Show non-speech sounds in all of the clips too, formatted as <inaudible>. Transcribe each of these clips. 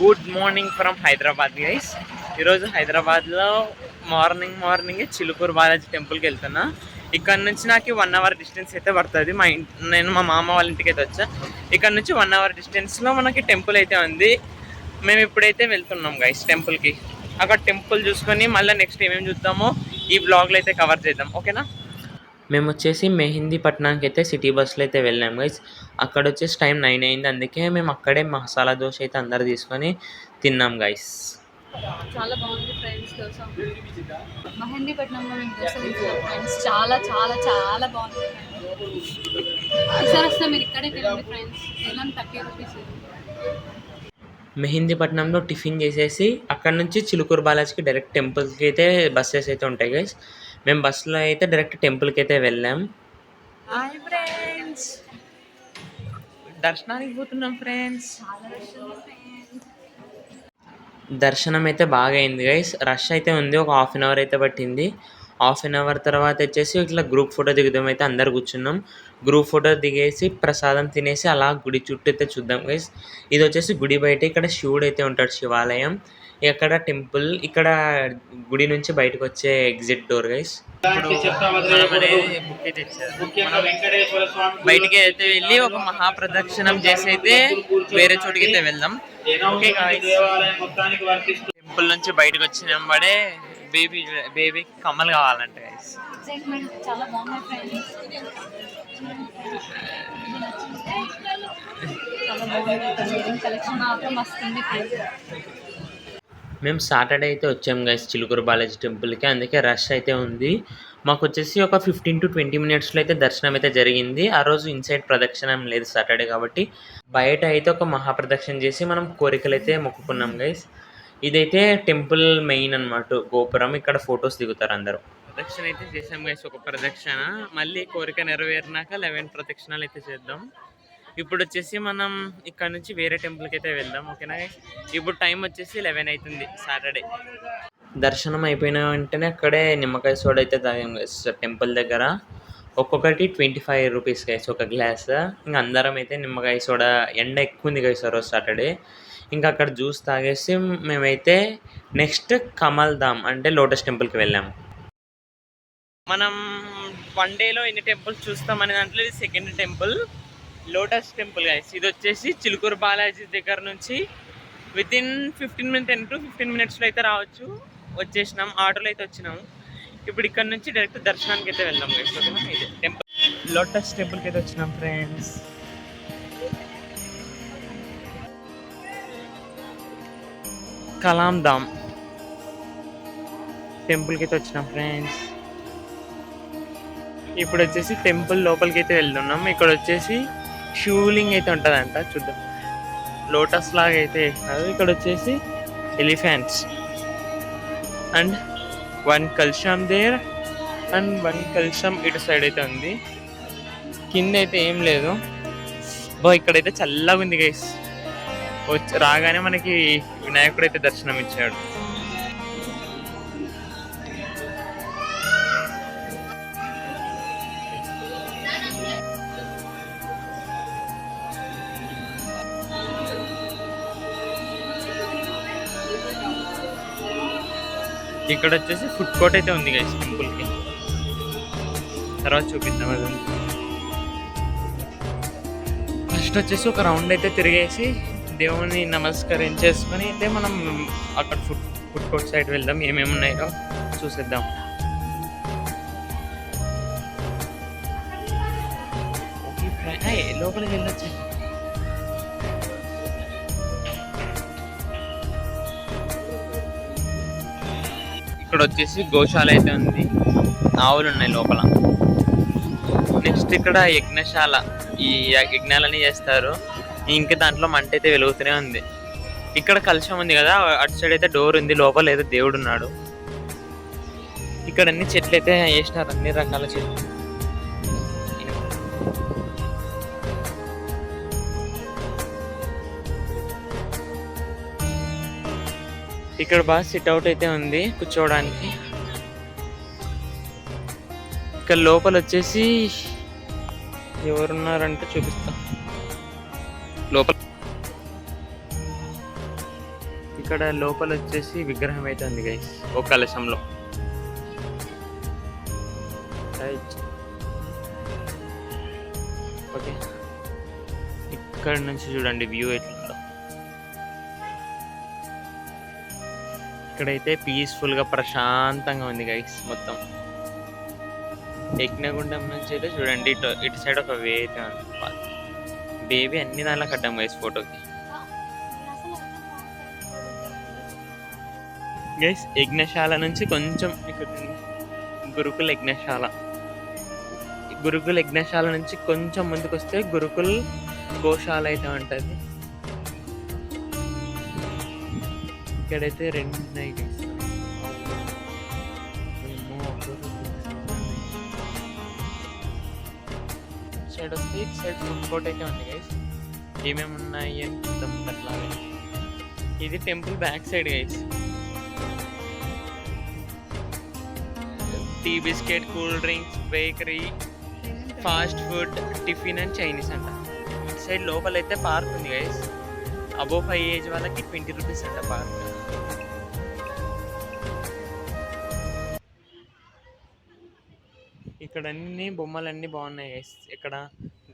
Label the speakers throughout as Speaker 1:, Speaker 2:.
Speaker 1: Good morning from Hyderabad guys ఈరోజు హైదరాబాద్లో morning morning Chilukuru Balaji టెంపుల్కి వెళ్తున్నా. ఇక్కడ నుంచి నాకు వన్ అవర్ డిస్టెన్స్ అయితే పడుతుంది. మా ఇంటి నేను మా మామ వాళ్ళ ఇంటికి అయితే వచ్చా. ఇక్కడ నుంచి వన్ అవర్ డిస్టెన్స్లో మనకి టెంపుల్ అయితే ఉంది. మేము ఇప్పుడైతే వెళ్తున్నాం గైస్ టెంపుల్కి అక్కడ టెంపుల్ చూసుకొని మళ్ళీ నెక్స్ట్ ఏమేమి చూద్దామో ఈ బ్లాగ్లో అయితే కవర్ చేద్దాం. ఓకేనా మేము వచ్చేసి మెహిందీపట్నానికి అయితే సిటీ బస్సులో అయితే వెళ్ళాం గైస్. అక్కడ వచ్చేసి టైం నైన్ అయింది. అందుకే మేము అక్కడే మసాలా దోశ అయితే అందరు తీసుకొని తిన్నాం గైస్.
Speaker 2: చాలా బాగుంది ఫ్రెండ్స్ దోశ. మహందీపట్నంలో మేము దోశ తింటున్నాం ఫ్రెండ్స్. చాలా చాలా చాలా బాగుంది. ఈసారి వస్తే మీరు ఇక్కడే తినండి ఫ్రెండ్స్. ఎలా థర్టీ రూపీస్
Speaker 1: మెహిందీపట్నంలో టిఫిన్ చేసేసి అక్కడ నుంచి చిలుకూరు బాలాజీకి డైరెక్ట్ టెంపుల్కి అయితే బస్సెస్ అయితే ఉంటాయి గైస్. మేము బస్సులో అయితే డైరెక్ట్ టెంపుల్కి అయితే వెళ్ళాం. హాయ్ ఫ్రెండ్స్ దర్శనానికి పోతున్నాం ఫ్రెండ్స్ దర్శనం అయితే బాగా అయింది గైస్ రష్ అయితే ఉంది ఒక హాఫ్ అన్ అవర్ అయితే పట్టింది. హాఫ్ అన్ అవర్ తర్వాత వచ్చేసి ఇట్లా గ్రూప్ ఫోటో దిగుదాం అయితే అందరు కూర్చున్నాం. గ్రూప్ ఫోటో దిగేసి ప్రసాదం తినేసి అలా గుడి చుట్టూ అయితే చూద్దాం గైస్ ఇది వచ్చేసి గుడి బయట ఇక్కడ శివుడు అయితే ఉంటాడు శివాలయం. ఇక్కడ టెంపుల్ ఇక్కడ గుడి నుంచి బయటకు వచ్చే ఎగ్జిట్ డోర్ గైస్
Speaker 3: ముఖ్యంగా వెంకటేశ్వర స్వామి
Speaker 1: బయటికి అయితే వెళ్ళి ఒక మహాప్రదక్షిణం చేసి అయితే వేరే చోటికి అయితే వెళ్దాం. టెంపుల్ నుంచి బయటకు వచ్చిన బడే బేబీ బేబీ కమ్మలు కావాలంట గైస్
Speaker 2: ఎక్సైట్మెంట్ చాలా బాగున్నాయి ఫ్రెండ్స్ <laughs> చాలా బాగుంది కలెక్షన్ మాత్రం వస్తుంది ఫ్రెండ్స్
Speaker 1: మేము సాటర్డే అయితే వచ్చాము గైస్ చిలుకూరు బాలాజీ టెంపుల్కి అందుకే రష్ అయితే ఉంది. మాకు వచ్చేసి ఒక ఫిఫ్టీన్ టు ట్వంటీ మినిట్స్లో అయితే దర్శనం అయితే జరిగింది. ఆ రోజు ఇన్సైడ్ ప్రదక్షిణం లేదు సాటర్డే కాబట్టి. బయట అయితే ఒక మహాప్రదక్షిణ చేసి మనం కోరికలు అయితే మొక్కుకున్నాం గైస్ ఇదైతే టెంపుల్ మెయిన్ అన్నమాట గోపురం. ఇక్కడ ఫొటోస్ దిగుతారు అందరూ. ప్రదక్షిణ అయితే చేసాం గైస్ ఒక ప్రదక్షిణ. మళ్ళీ కోరిక నెరవేరినాక లెవెన్ ప్రదక్షిణాలు అయితే చేద్దాం. ఇప్పుడు వచ్చేసి మనం ఇక్కడ నుంచి వేరే టెంపుల్కి అయితే వెళ్దాం ఓకేనా ఇప్పుడు టైం వచ్చేసి లెవెన్ అవుతుంది సాటర్డే. దర్శనం అయిపోయిన వెంటనే అక్కడే నిమ్మకాయ సోడా అయితే తాగాం టెంపుల్ దగ్గర. ఒక్కొక్కటి ట్వంటీ ఫైవ్ రూపీస్ గైస్ ఒక గ్లాస్ ఇంకా అందరం అయితే నిమ్మకాయ సోడా ఎండ ఎక్కువ ఉంది గైస్ రోజు సాటర్డే. ఇంకా అక్కడ జ్యూస్ తాగేసి మేమైతే నెక్స్ట్ కమల్ ధామ్ అంటే లోటస్ టెంపుల్కి వెళ్ళాము మనం వన్ డేలో ఎన్ని టెంపుల్స్ చూస్తామనే దాంట్లో ఇది second temple. Lotus temple guys ఇది వచ్చేసి చిలుకూరు బాలాజీ దగ్గర నుంచి with in fifteen minute ten to fifteen మినిట్స్లో అయితే రావచ్చు. వచ్చేసినాం. ఆటోలో అయితే వచ్చినాము. ఇప్పుడు ఇక్కడ నుంచి డైరెక్ట్ దర్శనానికి అయితే వెళ్దాం గైస్ ఓకేనా? ఇది టెంపుల్ లోటస్ టెంపుల్కి అయితే వచ్చినాం ఫ్రెండ్స్ కలాం ధామ్ టెంపుల్కి అయితే వచ్చినాం ఫ్రెండ్స్ ఇప్పుడు వచ్చేసి టెంపుల్ లోపలికి అయితే వెళ్తున్నాం. ఇక్కడ వచ్చేసి షూలింగ్ అయితే ఉంటుందంట చూద్దాం. లోటస్ లాగా అయితే వేసినారు ఇక్కడ వచ్చేసి ఎలిఫెంట్స్. అండ్ వన్ కల్షం దేర్ అండ్ వన్ కల్షం ఇటు సైడ్ అయితే ఉంది. కింద అయితే ఏం లేదు. బో ఇక్కడైతే చల్లగా ఉంది గైస్ వచ్చి రాగానే మనకి వినాయకుడు అయితే దర్శనం ఇచ్చాడు ఇక్కడ వచ్చేసి ఫుడ్ కోర్ట్ అయితే ఉంది గైస్ టెంపుల్కి తర్వాత చూపిద్దాం అది. ఫస్ట్ వచ్చేసి ఒక రౌండ్ అయితే తిరిగేసి దేవుని నమస్కరించేసుకొని అయితే మనం అక్కడ ఫుడ్ ఫుడ్ కోర్ట్ సైడ్ వెళ్దాం ఏమేమి ఉన్నాయో చూసేద్దాం. లోపలికి వెళ్ళొచ్చు. ఇక్కడ వచ్చేసి గోశాల అయితే ఉంది. ఆవులు ఉన్నాయి లోపల. నెక్స్ట్ ఇక్కడ యజ్ఞశాల. ఈ యజ్ఞాలని చేస్తారు. ఇంకా దాంట్లో మంట అయితే వెలుగుతూనే ఉంది. ఇక్కడ కలుషం ఉంది కదా అటు సైడ్ అయితే డోర్ ఉంది లోపల ఏదో దేవుడు ఉన్నాడు ఇక్కడ అన్ని చెట్లు అయితే వేసినారు అన్ని రకాల చెట్లు. ఇక్కడ బాగా సిట్ అవుట్ అయితే ఉంది కూర్చోవడానికి. ఇక్కడ లోపల వచ్చేసి ఎవరున్నారంటే చూపిస్తా. లోపల. ఇక్కడ లోపల వచ్చేసి విగ్రహం అయితే ఉంది గైస్ ఒక కలశంలో. ఓకే ఇక్కడ నుంచి చూడండి వ్యూ ఎట్లుందో ఇక్కడైతే పీస్ఫుల్గా ప్రశాంతంగా ఉంది గైస్ మొత్తం. యజ్ఞగుండం నుంచి అయితే చూడండి ఇటు ఇటు సైడ్ ఒక వే అయితే బేబీ అన్ని దానిలో కట్టాం గైస్ ఫోటోకి గైస్ యజ్ఞశాల నుంచి కొంచెం ఇక్కడ గురుకుల యజ్ఞశాల. గురుకుల యజ్ఞశాల నుంచి కొంచెం ముందుకు వస్తే గురుకుల్ గోశాల అయితే ఉంటుంది. ఇక్కడైతే రెండు ఉన్నాయి గైస్ సైడ్ వస్తే ఇటు సైడ్ ఇంకోటి అయితే ఉంది గైస్ ఏమేమి ఉన్నాయి అని చూద్దాం అట్లాగే. ఇది temple back side guys tea biscuit cool drinks bakery fast food tiffin and Chinese అంట. ఇటు సైడ్ లోపల అయితే పార్క్ ఉంది గైస్ అబో ఫైవ్ ఏజ్ వాళ్ళకి ట్వంటీ రూపీస్ అంట పార్క్ ఇక్కడ అన్ని బొమ్మలు బాగున్నాయి గైస్ ఇక్కడ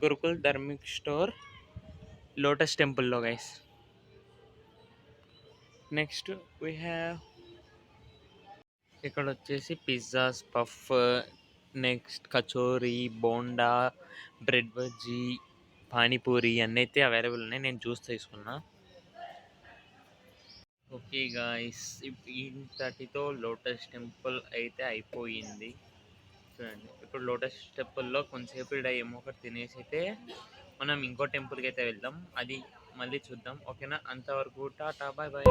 Speaker 1: గురుకుల్ ధర్మిక్ స్టోర్ లోటస్ టెంపుల్లో గైస్ నెక్స్ట్ వీ హ్యావ్ ఇక్కడ వచ్చేసి pizzas puff next kachori bonda bread bajji panipuri అన్నీ అయితే అవైలబుల్ ఉన్నాయి. నేను జ్యూస్ తీసుకున్నా. ఓకే గాయస్ ఇంతటితో లోటస్ టెంపుల్ అయితే అయిపోయింది. చూడండి ఇప్పుడు లోటస్ టెంపుల్లో కొంతసేపు ఇక్కడ ఏమో ఒకటి తినేసి అయితే మనం ఇంకో టెంపుల్కి అయితే వెళ్దాం. అది మళ్ళీ చూద్దాం. ఓకేనా? అంతవరకు టాటా బాయ్ బాయ్.